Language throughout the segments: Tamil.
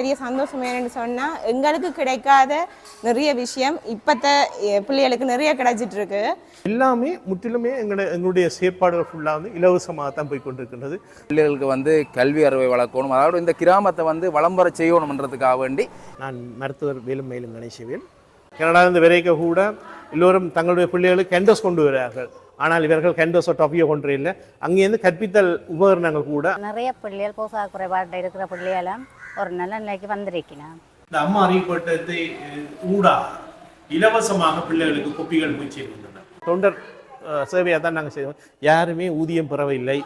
பெரிய சந்தோஷம் என்னன்னு சொன்னால் எங்களுக்கு கிடைக்காத நிறைய விஷயம் இப்பத்த பிள்ளைகளுக்கு நிறைய கிடைச்சிட்டு இருக்கு எல்லாமே முற்றிலுமே எங்களோட எங்களுடைய செயற்பாடுகள் ஃபுல்லாக வந்து இலவசமாக தான் போய் கொண்டிருக்கின்றது. பிள்ளைகளுக்கு வந்து கல்வி அறிவை வளர்க்கணும். அதாவது இந்த கிராமத்தை வந்து வளம்பர செய்யணும்ன்றதுக்காக வேண்டி. நான் மருத்துவர் வேலும் மேலும் கணேசவேல். கனடாவிலிருந்து விரைக்க கூட எல்லோரும் தங்களுடைய பிள்ளைகளுக்கு கேண்டோஸ் கொண்டு வருகிறார்கள் ஆனால் இவர்கள் கேண்டோஸோ டொஃபியோ கொண்டு இல்லை. அங்கேருந்து கற்பித்தல் உபகரணங்கள் கூட நிறைய பிள்ளைகள் போசா குறைபாடு இருக்கிற பிள்ளைகளும் ஒரு நல்ல நிலைக்கு வந்திருக்கலாம் இந்த அம்மா அறிவிப்பட்டத்தை ஊடா இலவசமாக பிள்ளைகளுக்கு கொப்பிகள் போய் சேர்க்கின்றன தொண்டர் சேவையாக தான் நாங்கள் செய்வோம். யாருமே ஊதியம் பெறவில்லை.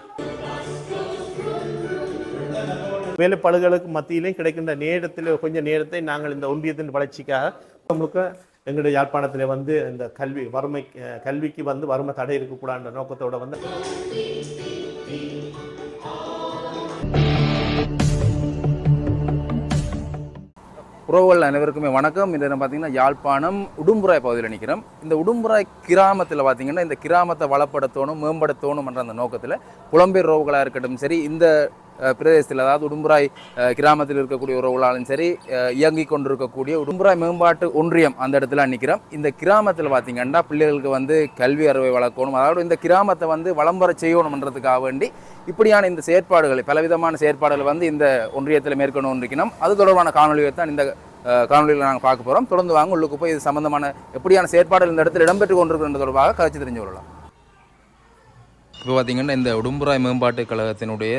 வேலைப்பாடுகளுக்கு மத்தியிலே கிடைக்கின்ற நேரத்தில் கொஞ்சம் நேரத்தை நாங்கள் இந்த ஒன்றியத்தின் வளர்ச்சிக்காக முழுக்க எங்களுடைய யாழ்ப்பாணத்தில் வந்து இந்த கல்வி வறுமை கல்விக்கு வந்து வறுமை தடை இருக்கக்கூடாதுன்ற நோக்கத்தோட வந்து உறவுகள் அனைவருக்குமே வணக்கம். இந்த நேரம் பார்த்தீங்கன்னா யாழ்ப்பாணம் உடும்புராய் பகுதியில் நிற்கிறோம். இந்த உடும்புராய் கிராமத்தில் பார்த்திங்கன்னா இந்த கிராமத்தை வளப்படுத்தணும் மேம்படுத்தணும் என்ற அந்த நோக்கத்தில் புலம்பெயர் உறவுகளாக இருக்கட்டும் சரி இந்த பிரதேசத்தில் அதாவது உடும்புராய் கிராமத்தில் இருக்கக்கூடிய உறவுகளாலும் சரி இயங்கிக் கொண்டிருக்கக்கூடிய உடும்புராய் மேம்பாட்டு ஒன்றியம் அந்த இடத்துல நிற்கிறோம் இந்த கிராமத்தில் பார்த்தீங்கன்னா பிள்ளைகளுக்கு வந்து கல்வி அறிவை வளர்க்கணும் அதாவது இந்த கிராமத்தை வந்து வளம்பர செய்யணும்ன்றதுக்காக வேண்டி இப்படியான இந்த செயற்பாடுகளை பலவிதமான செயற்பாடுகளை வந்து இந்த ஒன்றியத்தில் மேற்கொண்டு இருக்கணும் அது தொடர்பான காணொலியை தான் இந்த காணொலியில் நாங்கள் பார்க்க போகிறோம் தொடர்ந்து வாங்க உள்ளுக்கு போய் இது சம்பந்தமான எப்படியான செயற்பாடுகள் இந்த இடத்துல இடம்பெற்று கொண்டிருக்கின்ற தொடர்பாக கதைச்சு தெரிஞ்சு கொள்ளலாம். இப்போ பார்த்தீங்கன்னா இந்த உடும்புராய் மேம்பாட்டு கழகத்தினுடைய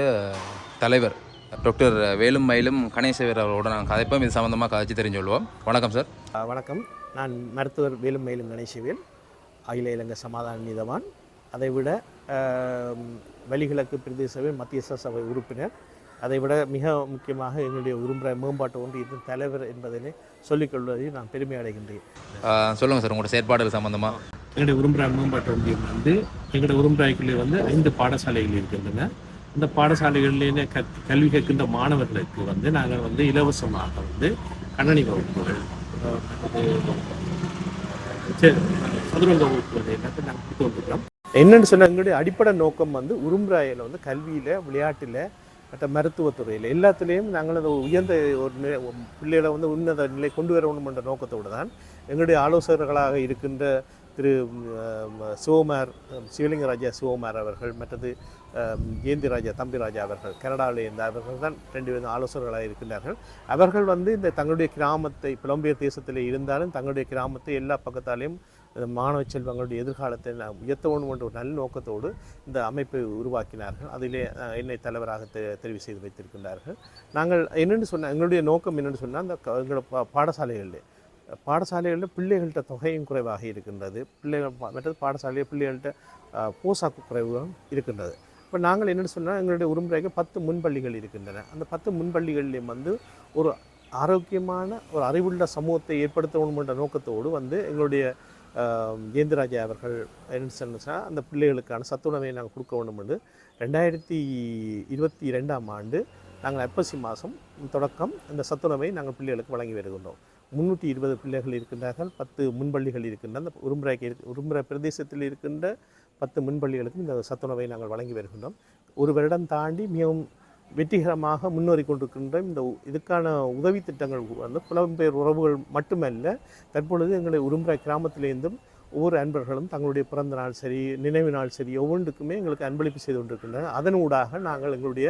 தலைவர் டாக்டர் வேலும் மயிலும் கணேசவர் அவரோட நாங்கள் கதைப்போம். இது சம்மந்தமாக கதைச்சு தெரிஞ்சு கொள்வோம் வணக்கம் சார். வணக்கம். நான் மருத்துவர் வேலும் மேலும் கணேசவேல் அகில இலங்கை சமாதான நீதவான். அதைவிட அஹ், வலிகிழக்கு பிரதேச சபை மத்திய சபை உறுப்பினர். அதைவிட மிக முக்கியமாக எங்களுடைய உரும்புற மேம்பாட்டு ஒன்றியத்தின் தலைவர் என்பதனை சொல்லிக்கொள்வதில் நான் பெருமை அடைகின்றேன். சொல்லுங்கள் சார் உங்களோட செயற்பாடுகள் சம்மந்தமாக எங்களுடைய உரும்புராய் மேம்பாட்டு ஒன்றியம் வந்து எங்களுடைய உரும்புராய்க்குள்ளே வந்து ஐந்து பாடசாலைகள் இருக்கின்றன. இந்த பாடசாலைகளிலே க கல்வி கற்கின்ற மாணவர்களுக்கு வந்து நாங்கள் வந்து இலவசமாக வந்து கணனி வகுப்புகள் சதுரங்க வகுப்புகள் எல்லாத்தையும் நாங்கள் கொடுத்து வந்திருக்கிறோம். என்னன்னு சொன்னால் எங்களுடைய அடிப்படை நோக்கம் வந்து உரும்புராயில் வந்து கல்வியில் விளையாட்டில் மற்ற மருத்துவத்துறையில் எல்லாத்துலேயும் நாங்கள் அந்த உயர்ந்த ஒரு நிலை பிள்ளைகளை வந்து உன்னத நிலை கொண்டு வரணும் என்ற நோக்கத்தோடு தான் எங்களுடைய ஆலோசகர்களாக இருக்கின்ற திரு ம், சிவகுமார் ராஜா சிவலிங்கராஜா சிவகுமார் அவர்கள் மற்றது ஜெயந்தி ராஜா தம்பிராஜா அவர்கள் கனடாவில் இருந்த அவர்கள் தான் ரெண்டு பேரும் ஆலோசகர்களாக இருக்கின்றார்கள். அவர்கள் வந்து இந்த தங்களுடைய கிராமத்தை புலம்பெயர் தேசத்தில் இருந்தாலும் தங்களுடைய கிராமத்தை எல்லா பக்கத்தாலேயும் மாணவ செல்வங்களுடைய எதிர்காலத்தை நான் உயர்த்த வேண்டும் என்ற ஒரு நல்ல நோக்கத்தோடு இந்த அமைப்பை உருவாக்கினார்கள். அதிலே என்னை தலைவராக தெ- தெரிவு செய்து வைத்திருக்கின்றார்கள். நாங்கள் என்னென்னு சொன்னால் எங்களுடைய நோக்கம் என்னென்னு சொன்னால் அந்த எங்களோட பா பாடசாலைகளில் பாடசாலைகளில் பிள்ளைகள்கிட்ட தொகையும் குறைவாக இருக்கின்றது. பிள்ளைகள் மற்றது பாடசாலையில் பிள்ளைகள்கிட்ட போசாக்கு குறைவும் இருக்கின்றது. இப்போ நாங்கள் என்னென்னு சொன்னால் எங்களுடைய உரிமைக்கு பத்து முன்பள்ளிகள் இருக்கின்றன. அந்த பத்து முன்பள்ளிகள்லேயும் வந்து ஒரு ஆரோக்கியமான ஒரு அறிவுள்ள சமூகத்தை ஏற்படுத்த என்ற நோக்கத்தோடு வந்து எங்களுடைய ஜெயந்திராஜா அவர்கள் என்ன சொன்னால் அந்த பிள்ளைகளுக்கான சத்துணவை நாங்கள் கொடுக்க வேண்டும் என்று ரெண்டாயிரத்தி இருபத்தி ரெண்டாம் ஆண்டு நாங்கள் ஐப்பசி மாதம் தொடக்கம் இந்த சத்துணவை நாங்கள் பிள்ளைகளுக்கு வழங்கி வருகின்றோம். முந்நூற்றி இருபது பிள்ளைகள் இருக்கின்றார்கள் பத்து முன்பள்ளிகள் இருக்கின்றன. அந்த உரும்புரைக்கு இருக்கு உரும்புரை பிரதேசத்தில் இருக்கின்ற பத்து முன்பள்ளிகளுக்கும் இந்த சத்துணவை நாங்கள் வழங்கி வருகின்றோம். ஒரு வருடம் தாண்டி மிகவும் வெற்றிகரமாக முன்னேறி கொண்டிருக்கின்ற இந்த இதுக்கான உதவி திட்டங்கள் வந்து புலம்பெயர் உறவுகள் மட்டுமல்ல தற்பொழுது எங்களை உரும்புரை கிராமத்திலேருந்தும் ஒவ்வொரு அன்பர்களும் தங்களுடைய பிறந்த நாள் சரி நினைவு நாள் சரி ஒவ்வொன்றுக்குமே எங்களுக்கு அன்பளிப்பு செய்து கொண்டிருக்கின்றனர். அதன் ஊடாக நாங்கள் எங்களுடைய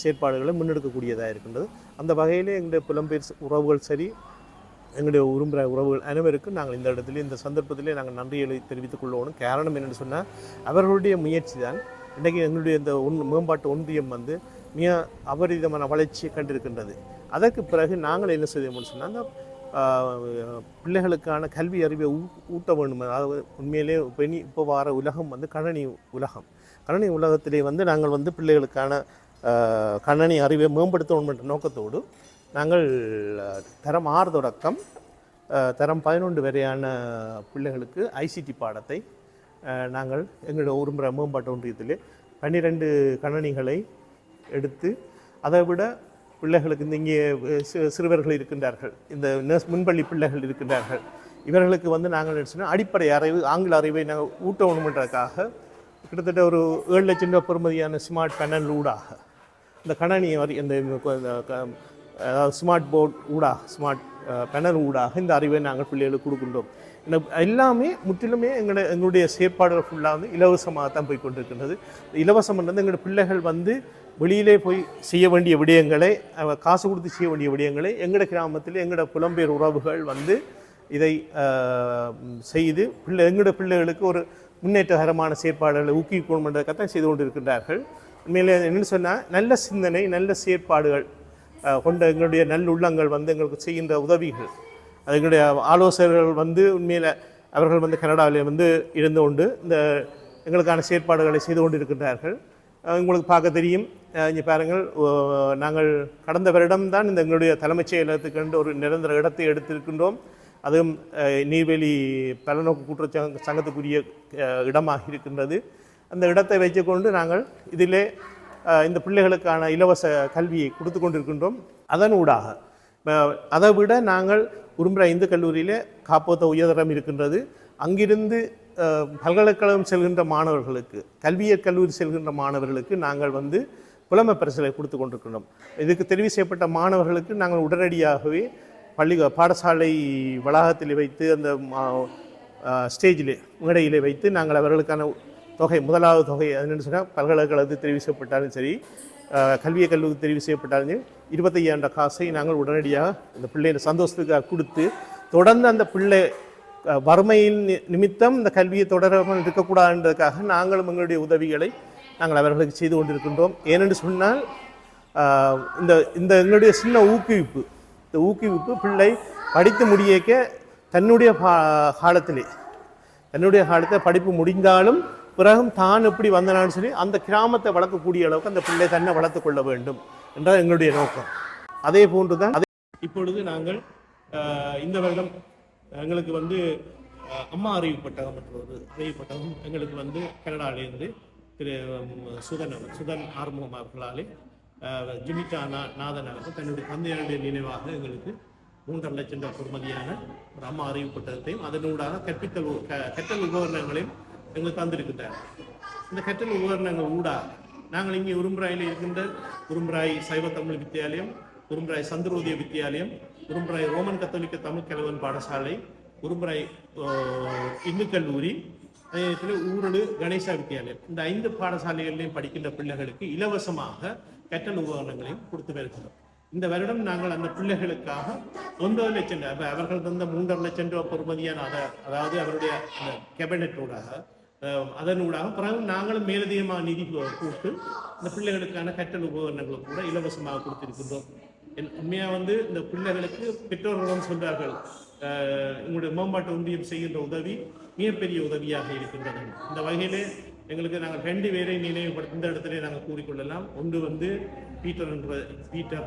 செயற்பாடுகளை முன்னெடுக்கக்கூடியதாக இருக்கின்றது. அந்த வகையிலே எங்களுடைய புலம்பெயர் உறவுகள் சரி எங்களுடைய உரும்புற உறவுகள் அனைவருக்கும் நாங்கள் இந்த இடத்துல இந்த சந்தர்ப்பத்திலே நாங்கள் நன்றிகளை தெரிவித்துக் கொள்ளணும் காரணம் என்னென்னு சொன்னால் அவர்களுடைய முயற்சி தான் இன்றைக்கி எங்களுடைய இந்த ஒன் மேம்பாட்டு ஒன்றியம் வந்து மிக அபரிதமான வளர்ச்சியை கண்டிருக்கின்றது. அதற்கு பிறகு நாங்கள் என்ன செய்தோம்னு சொன்னால் அந்த பிள்ளைகளுக்கான கல்வி அறிவை ஊ ஊட்ட வேண்டும். அதாவது உண்மையிலே இப்போ இப்போ வார உலகம் வந்து கணனி உலகம். கணனி உலகத்திலே வந்து நாங்கள் வந்து பிள்ளைகளுக்கான கணனி அறிவை மேம்படுத்தணும் என்ற நோக்கத்தோடு நாங்கள் தரம் ஆறு தொடக்கம் தரம் பதினொன்று வரையான பிள்ளைகளுக்கு ஐசிடி பாடத்தை நாங்கள் எங்களுடைய உரும்புற மேம்பாட்டு ஒன்றியத்திலே பன்னிரெண்டு கணனிகளை எடுத்து அதை விட பிள்ளைகளுக்கு இந்த இங்கே சிறுவர்கள் இருக்கின்றார்கள் இந்த நர்ஸ் முன்பள்ளி பிள்ளைகள் இருக்கின்றார்கள் இவர்களுக்கு வந்து நாங்கள் என்ன சொன்னால் அடிப்படை அறிவு ஆங்கில அறிவை நாங்கள் ஊட்டணுமென்றதுக்காக கிட்டத்தட்ட ஒரு ஏழு லட்சம் ரூபா பெறுமதியான ஸ்மார்ட் பேனல் ஊடாக இந்த கணனி வரி இந்த க- அதாவது ஸ்மார்ட் போர்ட் ஊடாக ஸ்மார்ட் பேனர் ஊடாக இந்த அறிவை நாங்கள் பிள்ளைகளுக்கு கொடுக்கின்றோம். இந்த எல்லாமே முற்றிலுமே எங்களோட எங்களுடைய செயற்பாடுகள் ஃபுல்லாக வந்து இலவசமாக தான் போய் கொண்டிருக்கின்றது. இலவசம் வந்து எங்களோட பிள்ளைகள் வந்து வெளியிலே போய் செய்ய வேண்டிய விடயங்களை காசு கொடுத்து செய்ய வேண்டிய விடயங்களை எங்களோட கிராமத்தில் எங்களோட புலம்பெயர் உறவுகள் வந்து இதை செய்து பிள்ளை எங்களோட பிள்ளைகளுக்கு ஒரு முன்னேற்றகரமான செயற்பாடுகளை ஊக்குவிக்கணுன்றதுக்காகத்தான் செய்து கொண்டிருக்கின்றார்கள். உண்மையில் என்னென்னு சொன்னால் நல்ல சிந்தனை நல்ல செயற்பாடுகள் கொண்ட எங்களுடைய நல்லுள்ளங்கள் வந்து எங்களுக்கு செய்கின்ற உதவிகள். அது எங்களுடைய ஆலோசகர்கள் வந்து உண்மையில் அவர்கள் வந்து கனடாவில் வந்து இருந்து கொண்டு இந்த எங்களுக்கான செயற்பாடுகளை செய்து கொண்டிருக்கின்றார்கள். இருக்கின்றார்கள் உங்களுக்கு பார்க்க தெரியும். இங்கே பாருங்கள். நாங்கள் கடந்த வருடம் தான் இந்த எங்களுடைய தலைமைச் செயலகத்துக்கு ஒரு நிரந்தர இடத்தை எடுத்திருக்கின்றோம். அதுவும் நீர்வேலி பலநோக்கு கூட்டுறவு சங்கத்துக்குரிய இடமாக இருக்கின்றது. அந்த இடத்தை வைத்துக்கொண்டு நாங்கள் இதிலே இந்த பிள்ளைகளுக்கான இலவச கல்வியை கொடுத்து கொண்டிருக்கின்றோம். அதன் ஊடாக அதை விட நாங்கள் உரும்புற இந்து கல்லூரியிலே காப்போத்த உயர்தரம் இருக்கின்றது. அங்கிருந்து பல்கலைக்கழகம் செல்கின்ற மாணவர்களுக்கு கல்வியற் கல்லூரி செல்கின்ற மாணவர்களுக்கு நாங்கள் வந்து புலமை பரிசலை கொடுத்து கொண்டிருக்கின்றோம். இதுக்கு தெரிவு செய்யப்பட்ட மாணவர்களுக்கு நாங்கள் உடனடியாகவே பள்ளி பாடசாலை வளாகத்தில் வைத்து அந்த ஸ்டேஜிலே மேடையிலே வைத்து நாங்கள் அவர்களுக்கான தொகை முதலாவது தொகை என்னென்னு சொன்னால் பல்கலைக்கழகத்தில் தெரிவு செய்யப்பட்டாலும் சரி கல்வியை கல்லூரி தெரிவு செய்யப்பட்டாலும் சரி இருபத்தையாயிரம் காசை நாங்கள் உடனடியாக இந்த பிள்ளையின் சந்தோஷத்துக்காக கொடுத்து தொடர்ந்து அந்த பிள்ளை வறுமையின் நிமித்தம் இந்த கல்வியை தொடராமல் இருக்கக்கூடாதுன்றதுக்காக நாங்களும் எங்களுடைய உதவிகளை நாங்கள் அவர்களுக்கு செய்து கொண்டிருக்கின்றோம். ஏனென்று சொன்னால் இந்த இந்த எங்களுடைய சின்ன ஊக்குவிப்பு இந்த ஊக்குவிப்பு பிள்ளை படித்து முடியக்க தன்னுடைய பா- காலத்திலே தன்னுடைய காலத்தில் படிப்பு முடிந்தாலும் பிறகும் தான் எப்படி வந்தனான்னு சொல்லி அந்த கிராமத்தை வளர்க்கக்கூடிய அளவுக்கு அந்த பிள்ளை தன்னை வளர்த்து கொள்ள வேண்டும் என்றால் எங்களுடைய நோக்கம். அதே போன்று தான் அதே இப்பொழுது நாங்கள் இந்த வருடம் எங்களுக்கு வந்து அம்மா அறிவு பட்டகம் என்ற ஒரு அறிவு பட்டகம் எங்களுக்கு வந்து கனடாவிலிருந்து திரு சுதன் அவர் சுதன் ஆர்முகம் அவர்களாலே ஜிமிட்டா நா நாதன் அவர்கள் தன்னுடைய தந்தையாருடைய நினைவாக எங்களுக்கு மூன்றரை லட்சம் ரூபாய் பொறுமதியான ஒரு அம்மா அறிவு புத்தகத்தையும் அதனூடாக கற்பித்தல் க- கற்றல் உபகரணங்களையும் எங்களுக்கு தந்திருக்கின்றார் இந்த கற்றல் உபகரணங்கள் ஊடாக நாங்கள் இங்கே உரும்புராயில் இருக்கின்ற உரும்புராய் சைவ தமிழ் வித்தியாலயம் உரும்புராய் சந்திரோதய வித்தியாலயம் உரும்புராய் ரோமன் கத்தோலிக்க தமிழ் கலவன் பாடசாலை உரும்புராய் இந்து கல்லூரி அதே ஊரடு கணேசா வித்தியாலயம் இந்த ஐந்து பாடசாலைகளிலையும் படிக்கின்ற பிள்ளைகளுக்கு இலவசமாக கற்றல் உபகரணங்களையும் கொடுத்து வருகிறோம் இந்த வருடம் நாங்கள் அந்த பிள்ளைகளுக்காக ஒன்பது லட்சம் ரூபாய், அவர்கள் தந்த மூன்றரை லட்சம் ரூபாய் பொறுமதியான அதை அதாவது அவருடைய அந்த கேபினட்டோடாக அதனூடாக பிறகு நாங்களும் மேலதிகமாக நிதி கூப்பிட்டு கூட்டு இந்த பிள்ளைகளுக்கான கற்றல் உபகரணங்களை கூட இலவசமாக கொடுத்திருக்கின்றோம் என் உண்மையாக வந்து இந்த பிள்ளைகளுக்கு பெற்றோர்களும் சொல்றார்கள் அஹ், எங்களுடைய மேம்பாட்டு ஒன்றியம் செய்கின்ற உதவி மிகப்பெரிய உதவியாக இருக்கின்றது இந்த வகையிலே எங்களுக்கு நாங்கள் ரெண்டு பேரை நினைவுபடுத்த இந்த இடத்துல நாங்கள் கூறிக்கொள்ளலாம் ஒன்று வந்து பீட்டர் என்ற பீட்டர்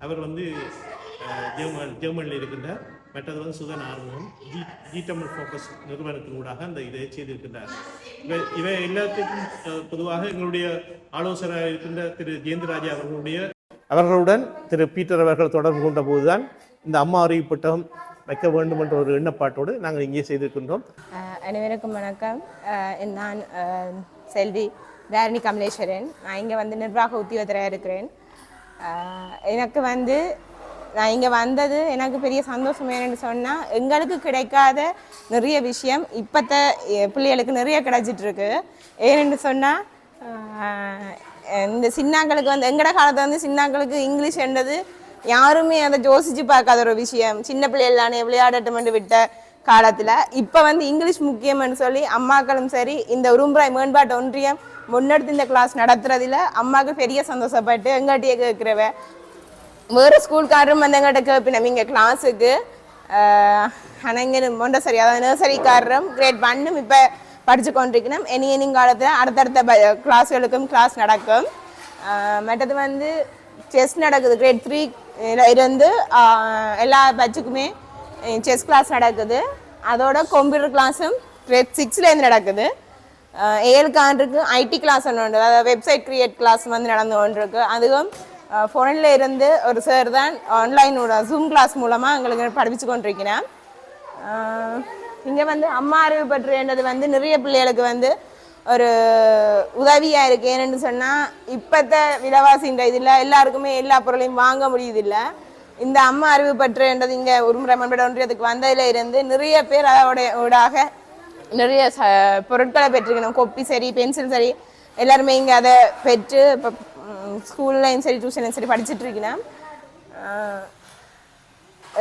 அவர் வந்து ஜெர்மன் ஜெர்மனில் இருக்கின்றார் மற்றது வந்து சுதன் ஆர்வம் ஜி ஜி தமிழ் ஃபோக்கஸ் நிறுவனத்தினூடாக அந்த இதை செய்திருக்கின்றார். இவை இவை எல்லாத்துக்கும் பொதுவாக எங்களுடைய ஆலோசகராக இருக்கின்ற திரு ஜெயந்தராஜா அவர்களுடைய அவர்களுடன் திரு பீட்டர் அவர்கள் தொடர்பு கொண்ட போதுதான் இந்த அம்மா அறிவு புத்தகம் வைக்க வேண்டும் என்ற ஒரு எண்ணப்பாட்டோடு நாங்கள் இங்கே செய்திருக்கின்றோம். அனைவருக்கும் வணக்கம். நான் செல்வி தாரணி கமலேஸ்வரன். நான் இங்கே வந்து நிர்வாக உத்தியோகத்தராக இருக்கிறேன். எனக்கு வந்து நான் இங்கே வந்தது எனக்கு பெரிய சந்தோஷம் என்னன்னு சொன்னால் எங்களுக்கு கிடைக்காத நிறைய விஷயம் இப்போத்த பிள்ளைகளுக்கு நிறைய கிடைச்சிட்ருக்கு. ஏன்னு சொன்னால் இந்த சின்னாங்களுக்கு வந்து எங்கட காலத்தில் வந்து சின்னாங்களுக்கு இங்கிலீஷ் என்றது யாருமே அதை யோசிச்சு பார்க்காத ஒரு விஷயம். சின்ன பிள்ளைகளானே விளையாடட்டும் விட்ட காலத்தில் இப்போ வந்து இங்கிலீஷ் முக்கியம்னு சொல்லி அம்மாக்களும் சரி இந்த உரும்புராய் மேம்பாட்டு ஒன்றியம் முன்னெடுத்து இந்த கிளாஸ் நடத்துறதுல அம்மாவுக்கு பெரிய சந்தோஷப்பட்டு எங்கிட்டயே கேட்குறவ வேறு ஸ்கூல்காரரும் வந்து எங்கிட்ட கேட்பினோம் இங்கே கிளாஸுக்கு ஆனால் இங்கே மொண்டசரி அதாவது நர்சரிக்காரரும் கிரேட் ஒன்னும் இப்போ படித்து கொண்டிருக்கணும் இனி இனி காலத்தில் அடுத்தடுத்த கிளாஸ்களுக்கும் கிளாஸ் நடக்கும். மற்றது வந்து செஸ் நடக்குது. கிரேட் த்ரீ இருந்து எல்லா பட்ஜுக்குமே செஸ் கிளாஸ் நடக்குது. அதோட கம்ப்யூட்டர் கிளாஸும் கிரேட் சிக்ஸ்லேருந்து நடக்குது. ஏழு காண்டுக்கு ஐடி கிளாஸ் ஒன்று உண்டு. அதாவது வெப்சைட் கிரியேட் கிளாஸ் வந்து நடந்து கொண்டிருக்கு. அதுவும் ஃபோனில் இருந்து ஒரு சார் தான் ஆன்லைனோட ஜூம் கிளாஸ் மூலமாக எங்களுக்கு படிப்பிச்சு கொண்டிருக்கிறேன் இங்கே வந்து அம்மா அறிவு பற்றியது வந்து நிறைய பிள்ளைகளுக்கு வந்து ஒரு உதவியாக இருக்குது ஏன்னு சொன்னால் இப்போத்த விலைவாசின்ற இதில் எல்லாருக்குமே எல்லா பொருளையும் வாங்க முடியுதில்லை. இந்த அம்மா அறிவு பற்றுன்றது இங்கே உருமுறை மண்பட ஒன்றியத்துக்கு வந்ததில் இருந்து நிறைய பேர் அதோடைய ஊடாக நிறைய ச பொருட்களை பெற்றுக்கணும். கொப்பி சரி பென்சில் சரி எல்லாருமே இங்கே அதை பெற்று இப்போ ஸ்கூல்லையும் சரி டியூஷன்லையும் சரி படிச்சுட்டு இருக்கிறேன்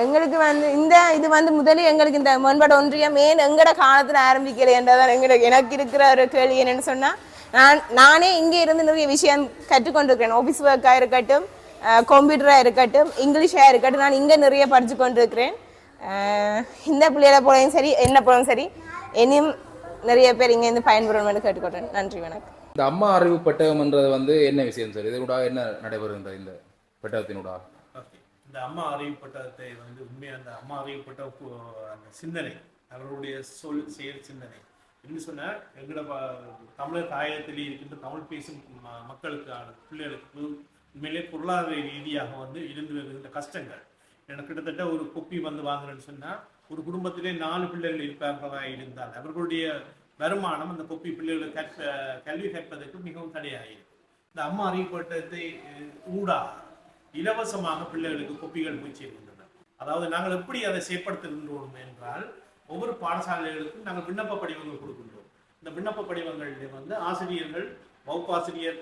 எங்களுக்கு வந்து இந்த இது வந்து முதலில் எங்களுக்கு இந்த மேம்பாடு ஒன்றியம் ஏன் எங்கட காலத்துல ஆரம்பிக்கலைன்றதான் எங்களுக்கு எனக்கு இருக்கிற ஒரு கேள்வி என்னென்னு சொன்னால் நான் நானே இங்கே இருந்து நிறைய விஷயம் கற்றுக்கொண்டிருக்கிறேன். ஆஃபீஸ் ஒர்க்காக இருக்கட்டும் கம்ப்யூட்டராக இருக்கட்டும் இங்கிலீஷாக இருக்கட்டும் நான் இங்கே நிறைய படித்து கொண்டிருக்கிறேன் இந்த பிள்ளைகளை போலையும் சரி என்ன போலும் சரி இனியும் நிறைய பேர் இங்கே இருந்து பயன்பெறணும்னு கேட்டுக்கொள்கிறேன். நன்றி வணக்கம். இந்த அம்மா அறிவு பெட்டகம்ன்றது வந்து என்ன விஷயம் சார் இதனூடா என்ன நடைபெறும் இந்த பெட்டகத்தினூடா ஓகே இந்த அம்மா அறிவுப்பட்டதை வந்து உண்மையாக அந்த அம்மா அறிவுப்பட்ட கு- அந்த சிந்தனை அவர்களுடைய சொல் செயல் சிந்தனை. என்ன சொன்னால் எங்களோட தமிழர் தாயகத்தில் இருக்கின்ற தமிழ் பேசும் மக்களுக்கான பிள்ளைகளுக்கு உண்மையிலே பொருளாதார ரீதியாக வந்து இருந்து வருகின்ற கஷ்டங்கள். எனக்கு கிட்டத்தட்ட ஒரு கொப்பி வந்து வாங்குறேன்னு சொன்னால் ஒரு குடும்பத்திலே நாலு பிள்ளைகள் இருப்பார்களாக இருந்தால் அவர்களுடைய வருமானம் அந்த கொப்பி பிள்ளைகளை கற்ப கல்வி கற்பதற்கு மிகவும் தடையாகிறது இந்த அம்மா அறிவுப்பட்டத்தை ஊடாக இலவசமாக பிள்ளைகளுக்கு கொப்பிகள் போய் சேர்க்கின்றன அதாவது நாங்கள் எப்படி அதை செயற்படுத்துகின்றோம் என்றால் ஒவ்வொரு பாடசாலைகளுக்கும் நாங்கள் விண்ணப்ப படிவங்கள் கொடுக்கின்றோம். இந்த விண்ணப்ப படிவங்களில் வந்து ஆசிரியர்கள் வகுப்பாசிரியர்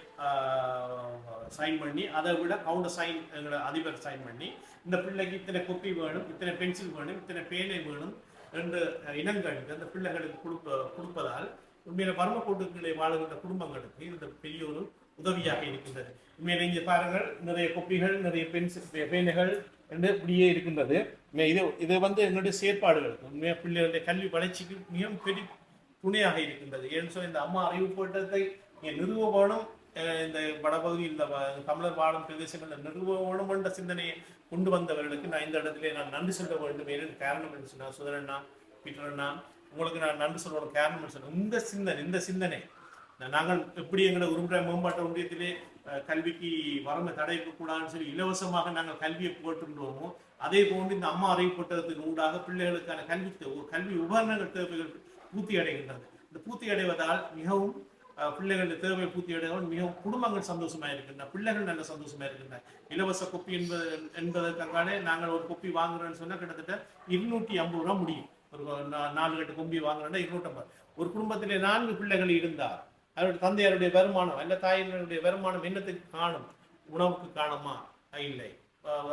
சைன் பண்ணி அதை விட கவுண்டர் சைன் எங்களை அதிபர் சைன் பண்ணி இந்த பிள்ளைக்கு இத்தனை கொப்பி வேணும் இத்தனை பென்சில் வேணும் இத்தனை பேனை வேணும் ரெண்டு இனங்களுக்கு அந்த பிள்ளைகளுக்கு கொடுப்ப கொடுப்பதால் உண்மையில மர்ம கோட்டுக்களை வாழுகின்ற குடும்பங்களுக்கு இந்த பெரிய ஒரு உதவியாக இருக்கின்றது. உண்மையில இங்கே பாருங்கள் நிறைய கொப்பிகள் நிறைய பென்சில் பேனைகள் என்று இப்படியே இருக்கின்றது. இது இது வந்து எங்களுடைய செயற்பாடுகளுக்கு உண்மையாக பிள்ளைகளுடைய கல்வி வளர்ச்சிக்கு மிகவும் பெரிய துணையாக இருக்கின்றது. ஏன்னு சொல்லி இந்த அம்மா அறிவு போட்டத்தை இந்த வடபகுதியில் இந்த தமிழர் வாழும் பிரதேசங்கள் நிறுவ வேணும் என்ற சிந்தனையை கொண்டு வந்தவர்களுக்கு நான் இந்த இடத்துல நான் நன்றி சொல்ல வேண்டும். என்று காரணம் என்று சொன்னா சுதரண்ணா பீட்டரண்ணா உங்களுக்கு நான் நன்றி சொல்ல காரணம் என்று சொன்னேன் இந்த சிந்தனை இந்த சிந்தனை நாங்கள் எப்படி எங்களை உருமுறை மேம்பாட்டு ஒன்றியத்திலே கல்விக்கு வரமை தடை இருக்கக்கூடாதுன்னு சொல்லி இலவசமாக நாங்கள் கல்வியை போட்டுன்றோமோ அதே போன்று இந்த அம்மா அறை புத்தகத்தின் ஊடாக பிள்ளைகளுக்கான கல்வி கல்வி உபகரணங்கள் தேவைகள் பூர்த்தி அடைகின்றது இந்த பூர்த்தி அடைவதால் மிகவும் பிள்ளைகளுடைய தேவை பூர்த்தி அடைவதால் மிகவும் குடும்பங்கள் சந்தோஷமா இருக்கின்றன. பிள்ளைகள் நல்ல சந்தோஷமா இருக்கின்றன. இலவச கொப்பி என்பது என்பதற்காக நாங்கள் ஒரு கொப்பி வாங்குறோம்னு சொன்னா கிட்டத்தட்ட இருநூற்றி ஐம்பது ரூபா முடியும். ஒரு நாலு கட்டு கொம்பி வாங்குறோம்னா இருநூற்றம்பது ஒரு குடும்பத்திலே நான்கு பிள்ளைகள் இருந்தால் அவருடைய தந்தையாருடைய வருமானம் அல்ல தாயினுடைய வருமானம் என்னத்துக்கு காணும்? உணவுக்கு காணுமா? இல்லை.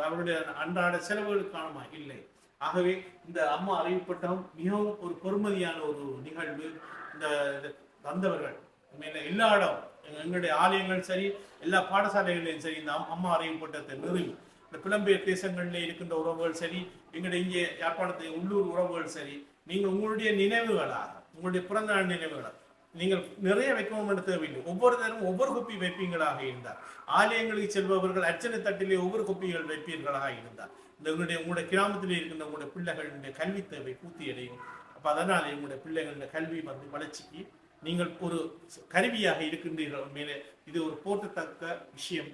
அவருடைய அன்றாட செலவுகளுக்கு காணுமா? இல்லை. ஆகவே இந்த அம்மா அறிவிப்பட்டம் மிகவும் ஒரு பொறுமதியான ஒரு நிகழ்வு. இந்த இந்த தந்தவர்கள் உண்மையில எல்லா இடம் எங்களுடைய ஆலயங்கள் சரி எல்லா பாடசாலைகளையும் சரி இந்த அம்மா அம்மா அறிவிப்பட்டத்தை நிறுவி. இந்த புலம்பெயர் தேசங்களில் இருக்கின்ற உறவுகள் சரி எங்களுடைய இங்கே யாழ்ப்பாணத்தை உள்ளூர் உறவுகள் சரி நீங்கள் உங்களுடைய நினைவுகளாக உங்களுடைய பிறந்த நாள் நினைவுகளாக நீங்கள் நிறைய வைக்கவும் என்று தேவையில்லை. ஒவ்வொரு தினமும் ஒவ்வொரு குப்பி வைப்பீங்களாக இருந்தார். ஆலயங்களுக்கு செல்பவர்கள் அர்ச்சனை தட்டிலே ஒவ்வொரு குப்பிகள் வைப்பீர்களாக இருந்தார். இந்த உங்களுடைய உங்களுடைய கிராமத்தில் இருக்கின்ற உங்களுடைய பிள்ளைகளுடைய கல்வி தேவை பூர்த்தி அடையும். அப்போ அதனால் உங்களுடைய பிள்ளைகளுடைய கல்வி வந்து வளர்ச்சிக்கு நீங்கள் ஒரு கருவியாக இருக்கின்றீர்கள். மேலே இது ஒரு போற்றத்தக்க விஷயம்.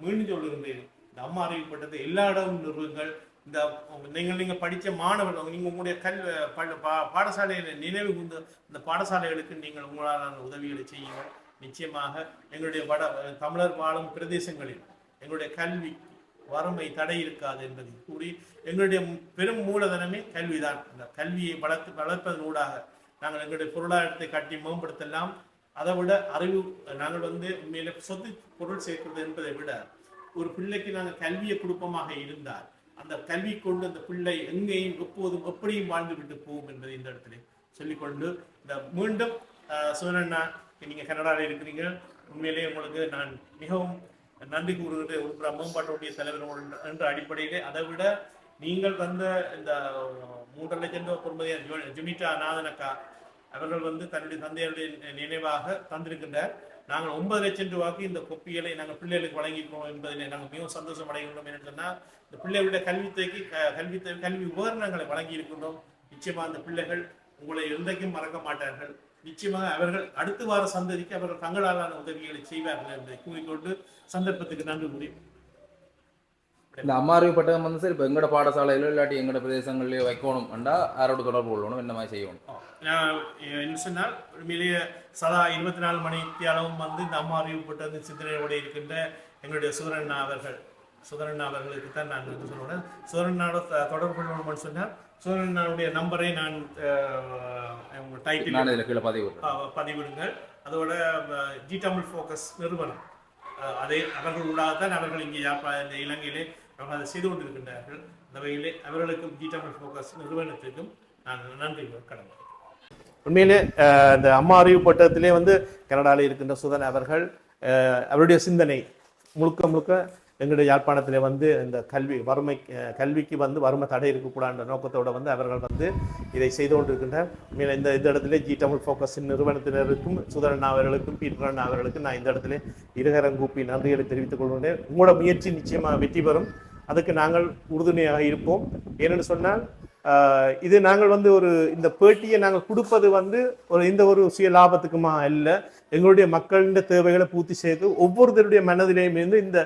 மீண்டும் சொல்லுகின்றேன் இந்த அம்மா அறிவிப்பட்டது எல்லா இடமும் நிறுவுங்கள். இந்த நீங்கள் நீங்கள் படித்த மாணவர்கள் நீங்கள் உங்களுடைய கல் பள்ளி- பா பாடசாலையில நினைவு கூர்ந்து இந்த பாடசாலைகளுக்கு நீங்கள் உங்களால் உதவிகளை செய்யுங்கள். நிச்சயமாக எங்களுடைய வட தமிழர் வாழும் பிரதேசங்களில் எங்களுடைய கல்வி வறுமை தடை இருக்காது என்பதை கூறி எங்களுடைய பெரும் மூலதனமே கல்விதான். அந்த கல்வியை வளர்த்து வளர்ப்பதன் ஊடாக நாங்கள் எங்களுடைய பொருளாதாரத்தை கட்டி மேம்படுத்தலாம். அதை விட அறிவு நாங்கள் வந்து உண்மையில சொத்து பொருள் சேர்க்கிறது என்பதை விட ஒரு பிள்ளைக்கு நாங்கள் கல்வியை குடும்பமாக இருந்தால் அந்த கல்வி கொண்டு அந்த பிள்ளை எங்கேயும் எப்போதும் எப்படியும் வாழ்ந்து விட்டு போகும் என்பதை இந்த இடத்துல சொல்லிக்கொண்டு இந்த மீண்டும் சிவனண்ணா நீங்க கனடாவில் இருக்கிறீங்க. உண்மையிலே உங்களுக்கு நான் மிகவும் நன்றி கூறுகிறேன். ஒரு மேம்பாட்டுடைய தலைவர் என்ற அடிப்படையிலே. அதை விட நீங்கள் வந்த இந்த மூன்றரை லட்சம் ரூபாய் பொறுமதியான ஜுமிட்டா நாதனக்கா அவர்கள் வந்து தன்னுடைய தந்தையுடைய நினைவாக தந்திருக்கின்றார். நாங்கள் ஒன்பது லட்சம் ரூபாய்க்கு இந்த கொப்பிகளை நாங்கள் பிள்ளைகளுக்கு வழங்கிக்கிறோம் என்பதில் நாங்கள் மிகவும் சந்தோஷம் அடைகின்றோம். என்று சொன்னால் இந்த பிள்ளைகளுடைய கல்வித்துறைக்கு கல்வி கல்வி உபகரணங்களை வழங்கி இருக்கின்றோம் நிச்சயமா அந்த பிள்ளைகள் உங்களை என்றைக்கும் மறக்க மாட்டார்கள். நிச்சயமாக அவர்கள் அடுத்து வார சந்ததிக்கு அவர்கள் தங்களாலான உதவிகளை செய்வார்கள் என்பதை கூறிக்கொண்டு சந்தர்ப்பத்துக்கு நன்றி கூறி இந்த அம்மா அறிவுப்பட்டகம் வந்து சரி இப்போ எங்களோட பாடசாலையிலோ இல்லாட்டி எங்களோட பிரதேசங்களிலோ வைக்கணும்டா யாரோட தொடர்பு கொள்ளணும் என்ன மாதிரி செய்யணும் என்ன சொன்னால் உண்மையிலேயே சதா இருபத்தி நாலு மணி அளவும் வந்து இந்த அம்மா அறிவுப்பட்டது சிந்தனையோடு இருக்கின்ற எங்களுடைய சுதரண்ணா அவர்கள் சுதரண்ணா அவர்களுக்கு தான் நான் வந்து சொல்லுவேன் சுதரண்ணாவோட தொடர்பு கொள்ளணும்னு சொன்னால் சுதரண்ணாவுடைய நம்பரை நான் டைட்டில் பதிவு பதிவிடுங்கள் அதோட ஜி தமிழ் ஃபோக்கஸ் நிறுவனம் அதை அவர்கள் ஊடாகத்தான் அவர்கள் இங்கே யாப்பா இந்த இலங்கையிலே அவர்கள் அதை செய்து கொண்டிருக்கின்றார்கள். அந்த வகையிலே அவர்களுக்கும் ஜி தமிழ் ஃபோக்கஸ் நிறுவனத்திற்கும் நான் நன்றி கடமை உண்மையிலே இந்த அம்மா அறிவு பட்டத்திலே வந்து கனடாவில் இருக்கின்ற சுதன் அவர்கள் அவருடைய சிந்தனை முழுக்க முழுக்க எங்களுடைய யாழ்ப்பாணத்திலே வந்து இந்த கல்வி வறுமை கல்விக்கு வந்து வறுமை தடை இருக்கக்கூடாதுன்ற நோக்கத்தோடு வந்து அவர்கள் வந்து இதை செய்து கொண்டிருக்கின்றார் இந்த இந்த இடத்துல ஜி தமிழ் ஃபோக்கஸின் நிறுவனத்தினருக்கும் சுதரன் அவர்களுக்கும் பீட்டர் அண்ணா அவர்களுக்கும் நான் இந்த இடத்துல இருகரம் கூப்பி நன்றிகளை தெரிவித்துக் கொள்கின்றேன். உங்களோட முயற்சி நிச்சயமாக வெற்றி பெறும். அதுக்கு நாங்கள் உறுதுணையாக இருப்போம். ஏனென்று சொன்னால் இது நாங்கள் வந்து ஒரு இந்த பேட்டியை நாங்கள் கொடுப்பது வந்து ஒரு இந்த ஒரு சுய லாபத்துக்குமா இல்லை எங்களுடைய மக்களின் தேவைகளை பூர்த்தி செய்து ஒவ்வொருத்தருடைய மனதிலேயும் இருந்து இந்த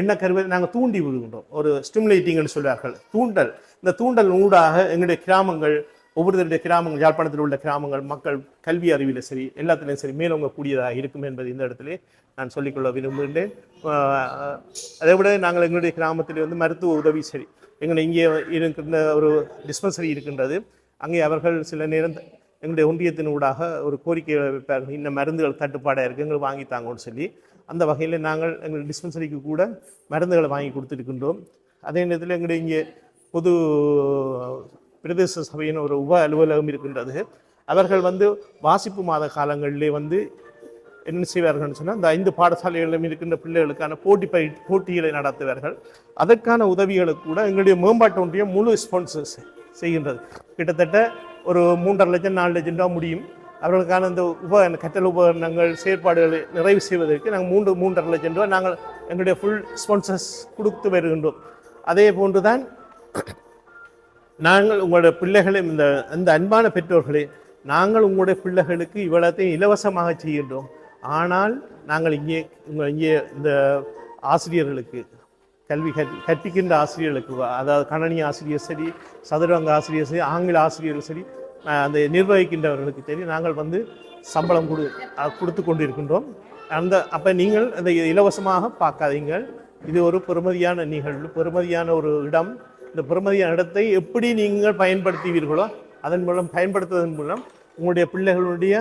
எண்ணக்கருவை நாங்கள் தூண்டி விடுகின்றோம். ஒரு ஸ்டிமுலேட்டிங்னு சொல்வார்கள். தூண்டல். இந்த தூண்டல் ஊடாக எங்களுடைய கிராமங்கள் ஒவ்வொருத்தருடைய கிராமங்கள் யாழ்ப்பாணத்தில் உள்ள கிராமங்கள் மக்கள் கல்வி அறிவில் சரி எல்லாத்துலேயும் சரி மேலோங்க கூடியதாக இருக்கும் என்பது இந்த இடத்துல நான் சொல்லிக்கொள்ள விரும்புகின்றேன். அதை விட நாங்கள் எங்களுடைய கிராமத்தில் வந்து மருத்துவ உதவி சரி எங்களை இங்கே இருக்கின்ற ஒரு டிஸ்பென்சரி இருக்கின்றது. அங்கே அவர்கள் சில நேரம் எங்களுடைய ஒன்றியத்தின் ஊடாக ஒரு கோரிக்கை வைப்பார்கள் இந்த மருந்துகள் தட்டுப்பாடாக இருக்குது எங்களுக்கு வாங்கி தாங்கன்னு சொல்லி. அந்த வகையில் நாங்கள் எங்கள் டிஸ்பென்சரிக்கு கூட மருந்துகளை வாங்கி கொடுத்துருக்கின்றோம். அதே நேரத்தில் எங்களுடைய இங்கே பொது பிரதேச சபையின் ஒரு உப அலுவலகம் இருக்கின்றது. அவர்கள் வந்து வாசிப்பு மாத காலங்களிலே வந்து என்ன செய்வார்கள்னு சொன்னால் இந்த ஐந்து பாடசாலைகளிலும் இருக்கின்ற பிள்ளைகளுக்கான போட்டி பயிர் போட்டிகளை நடத்துவார்கள். அதற்கான உதவிகளுக்கு கூட எங்களுடைய மேம்பாட்டு ஒன்றியம் முழு ஸ்பான்சர்ஸ் செய்கின்றது. கிட்டத்தட்ட ஒரு மூன்றரை லட்சம் நாலு லட்சம் ரூபா முடியும். அவர்களுக்கான இந்த உப கற்றல் உபகரணங்கள் செயற்பாடுகளை நிறைவு செய்வதற்கு நாங்கள் மூன்று மூன்றரை லட்சம் ரூபா நாங்கள் எங்களுடைய ஃபுல் ஸ்பான்சர்ஸ் கொடுத்து வருகின்றோம். அதே போன்று தான் நாங்கள் உங்களுடைய பிள்ளைகளை இந்த அந்த அன்பான பெற்றோர்களே நாங்கள் உங்களுடைய பிள்ளைகளுக்கு இவ்வளத்தையும் இலவசமாக செய்கின்றோம். ஆனால் நாங்கள் இங்கே உங்கள் இங்கே இந்த ஆசிரியர்களுக்கு கல்வி கற் கற்பிக்கின்ற ஆசிரியர்களுக்கு அதாவது கணனி ஆசிரியர் சரி சதுரங்க ஆசிரியர் சரி ஆங்கில ஆசிரியர்கள் சரி அந்த நிர்வகிக்கின்றவர்களுக்கு சரி நாங்கள் வந்து சம்பளம் கொடு கொடுத்து கொண்டிருக்கின்றோம். அந்த அப்போ நீங்கள் அதை இலவசமாக பார்க்காதீங்கள். இது ஒரு பெருமதியான நிகழ்வு பெருமதியான ஒரு இடம். இந்த பெருமதியான இடத்தை எப்படி நீங்கள் பயன்படுத்துவீர்களோ அதன் மூலம் பயன்படுத்துவதன் மூலம் உங்களுடைய பிள்ளைகளுடைய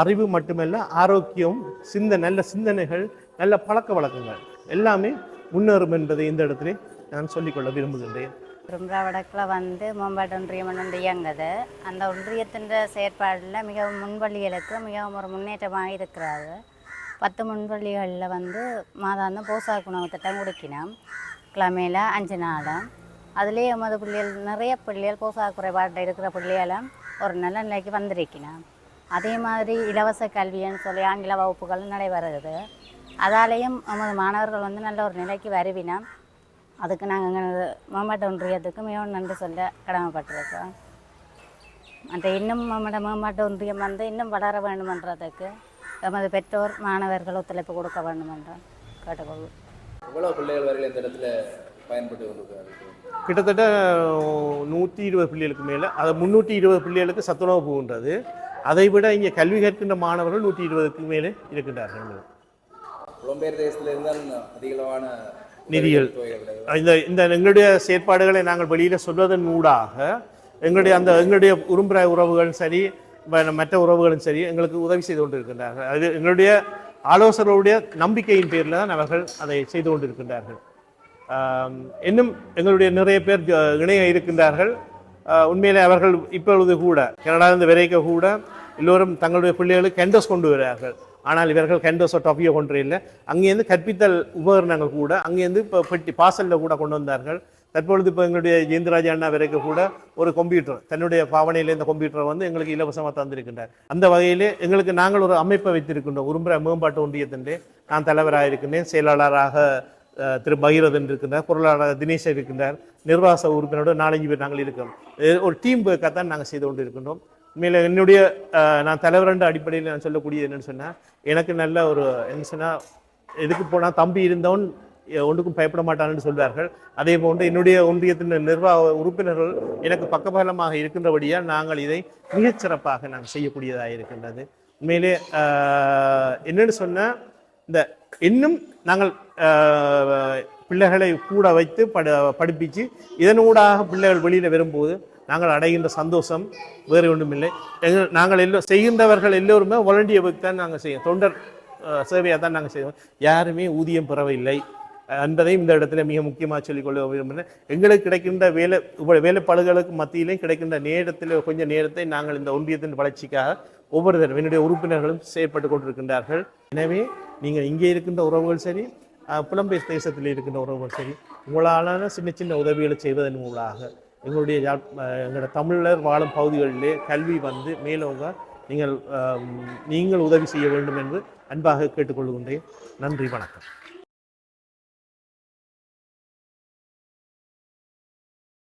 அறிவு மட்டுமல்ல ஆரோக்கியம் சிந்த நல்ல சிந்தனைகள் நல்ல பழக்க வழக்கங்கள் எல்லாமே முன்னேறும் என்பதை இந்த இடத்துல நான் சொல்லிக்கொள்ள விரும்புகின்றேன். திரும்புறா வடக்கில் வந்து மேம்பாட்டு ஒன்றியம் ஒன்று அந்த ஒன்றியத்தின் செயற்பாடில் மிகவும் முன்பள்ளிகளுக்கு மிகவும் ஒரு முன்னேற்றமாக இருக்கிறாரு. பத்து முன்பள்ளிகளில் வந்து மாதாந்தம் போசாக்கு உணவு திட்டம் கொடுக்கினோம். கிழமையில் அஞ்சு நாளும். அதுலேயே எமது பிள்ளைகள் நிறைய பிள்ளைகள் போசாக குறைபாடு இருக்கிற பிள்ளைகளும் ஒரு நல்ல நிலைக்கு வந்திருக்கணும் அதே மாதிரி இலவச கல்வின்னு சொல்லி ஆங்கில வகுப்புகள் நடைபெறுகிறது அதாலேயும் நமது மாணவர்கள் வந்து நல்ல ஒரு நிலைக்கு வருவினா அதுக்கு நாங்கள் மாவட்ட ஒன்றியத்துக்கு மிகவும் நன்றி சொல்ல கடமைப்பட்டிருக்கோம். மற்ற இன்னும் நம்மளோட மேம்பாட்டு ஒன்றியம் வந்து இன்னும் வளர வேண்டுமென்றதுக்கு எமது பெற்றோர் மாணவர்கள் ஒத்துழைப்பு கொடுக்க வேண்டும் என்று கேட்டுக்கொள்வோம் எவ்வளோ பிள்ளைகள் வரையில் இந்த இடத்துல பயன்பட்டு கொண்டிருக்கிறார்கள்? கிட்டத்தட்ட நூற்றி இருபது பிள்ளைகளுக்கு மேலே அது முந்நூற்றி இருபது பிள்ளைகளுக்கு சத்துணவு போகின்றது அதை விட இங்கே கல்வி கற்கின்ற மாணவர்கள் நூற்றி இருபதுக்கு மேலே இருக்கின்றார்கள். புலம்பெயர் அதிகளவான நிதிகள். இந்த இந்த எங்களுடைய செயற்பாடுகளை நாங்கள் வெளியில் சொல்வதன் ஊடாக எங்களுடைய அந்த எங்களுடைய உறும்புற உறவுகளும் சரி மற்ற உறவுகளும் சரி எங்களுக்கு உதவி செய்து கொண்டிருக்கின்றார்கள். அது எங்களுடைய ஆலோசகருடைய நம்பிக்கையின் பேரில் தான் அவர்கள் அதை செய்து கொண்டிருக்கின்றார்கள். இன்னும் எங்களுடைய நிறைய பேர் இணைய இருக்கின்றார்கள். உண்மையிலே அவர்கள் இப்பொழுது கூட கனடாவிலிருந்து விரைக்க கூட எல்லோரும் தங்களுடைய பிள்ளைகளுக்கு கெண்டோஸ் கொண்டு வருகிறார்கள் ஆனால் இவர்கள் கெண்டோஸோ டொஃபியோ கொண்டு இல்லை. அங்கேருந்து கற்பித்தல் உபகரணங்கள் கூட அங்கேருந்து இப்போ பெட்டி பாசலில் கூட கொண்டு வந்தார்கள். தற்பொழுது இப்போ எங்களுடைய ஜெயந்தராஜா அண்ணா வரைக்கும் கூட ஒரு கம்ப்யூட்டர் தன்னுடைய பாவனையில் இந்த கம்ப்யூட்டரை வந்து எங்களுக்கு இலவசமாக தந்திருக்கின்றார். அந்த வகையிலே எங்களுக்கு நாங்கள் ஒரு அமைப்பை வைத்திருக்கின்றோம். உரும்புற மேம்பாட்டு ஒன்றியத்தின்றே நான் தலைவராக இருக்கின்றேன் செயலாளராக திரு பகீரதன் இருக்கின்றார் பொருளாளர் தினேஷ் இருக்கின்றார் நிர்வாக உறுப்பினரோட நாலஞ்சு பேர் நாங்கள் இருக்கிறோம் ஒரு டீம் ஒர்க்காக நாங்கள் செய்து கொண்டு இருக்கின்றோம் மேலே என்னுடைய நான் தலைவரண்ட அடிப்படையில் நான் சொல்லக்கூடியது என்னென்னு சொன்னால் எனக்கு நல்ல ஒரு என்ன சொன்னால் எதுக்கு போனால் தம்பி இருந்தவன் ஒன்றுக்கும் பயப்பட மாட்டான்னு சொல்வார்கள். அதே போன்று என்னுடைய ஒன்றியத்தின் நிர்வாக உறுப்பினர்கள் எனக்கு பக்கபலமாக இருக்கின்றபடியால் நாங்கள் இதை மிகச்சிறப்பாக நாங்கள் செய்யக்கூடியதாக இருக்கின்றது. உண்மையிலே என்னென்னு சொன்னால் இந்த இன்னும் நாங்கள் பிள்ளைகளை கூட வைத்து படு படிப்பிச்சு இதனூடாக பிள்ளைகள் வெளியில் வரும்போது நாங்கள் அடைகின்ற சந்தோஷம் வேறு ஒன்றுமில்லை. எங்கள் நாங்கள் எல்லோ செய்கின்றவர்கள் எல்லோருமே வாலண்டியர் ஒர்க் தான் நாங்கள் செய்யும் தொண்டர் சேவையாக தான் நாங்கள் செய்வோம். யாருமே ஊதியம் பெறவில்லை. என்பதையும் இந்த இடத்துல மிக முக்கியமாக சொல்லிக்கொள்ள விரும்புகிறேன். எங்களுக்கு கிடைக்கின்ற வேலை வேலைப்பாடுகளுக்கு மத்தியிலையும் கிடைக்கின்ற நேரத்தில் கொஞ்சம் நேரத்தை நாங்கள் இந்த ஒன்றியத்தின் வளர்ச்சிக்காக ஒவ்வொரு தடவை என்னுடைய உறுப்பினர்களும் செயற்பட்டு கொண்டிருக்கின்றார்கள். எனவே நீங்கள் இங்கே இருக்கின்ற உறவுகள் சரி புலம்பெயர் தேசத்தில் இருக்கின்ற உறவுகள் சரி உங்களாலான சின்ன சின்ன உதவிகளை செய்வதன் மூலமாக எங்களுடைய எங்களோட தமிழர் வாழும் பகுதிகளிலே கல்வி வந்து மேலோங்க நீங்கள் நீங்கள் உதவி செய்ய வேண்டும் என்று அன்பாக கேட்டுக்கொள்கின்றேன். நன்றி வணக்கம்.